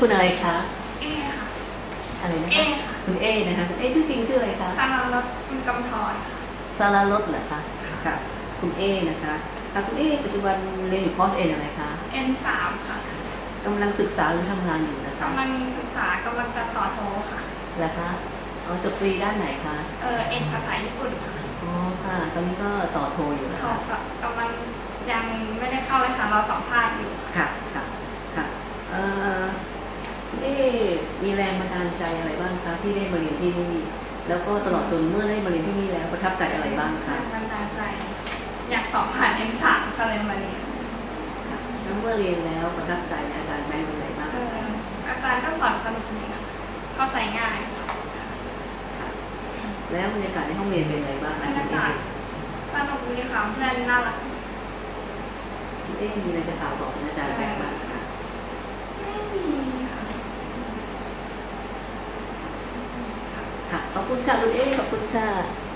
คุณอะไรคะ เอค่ะ อะไรนะเอคะค่ะคุณเอนะคะคุณเอชื่อจริงชื่ออะไรคะสารลดคุณกำธรค่ะ ซาลารถเหรอคะค่ะคุณเอนะคะค่ะคุณเอปัจจุบันเรียนอยู่คอร์สเออะไรคะ N3 ค่ะกำลังศึกษาหรือทำงานอยู่นะคะกำลังศึกษากำลังจะต่อโทค่ะ เหรอคะอ๋อจบตรีด้านไหนคะ เออเอ็นภาษาญี่ปุ่นค่ะอ๋อค่ะ ตอนนี้ก็ต่อโทอยู่นะเขาคะกำลังยังไม่ได้เข้าเลยค่ะเราสัมภาษณ์อยู่ค่ะ ค่ะค่ะค่ะเอ่อคุณเอ มีแรงบันดาลใจอะไรบ้างคะที่ได้มาเรียนที่นี่ แล้วก็ตลอดจนเมื่อได้มาเรียนที่นี่แล้วประทับใจอะไรบ้างคะแรงบันดาลใจ อยากสอบผ่าน N3 ค่ะเลยมาเรียนค่ะแล้วเมื่อเรียนแล้วประทับใจอาจารย์แบงค์เป็นอะไรบ้างเอออาจารย์ก็สอนสนุกดีนะเข้าใจง่าย แล้วบรรยากาศในห้องเรียนเป็นอะไรบ้างบรคะรยากาศสนุกดีค่ะเพื่อนน่ารักคุณเอมีอะไรจะถามบอกอาจารย์แบงค์บ้างคะ ไม่มีค่ะ ขอบคุณค่ะคุณเอ๊ขอบคุณค่ะ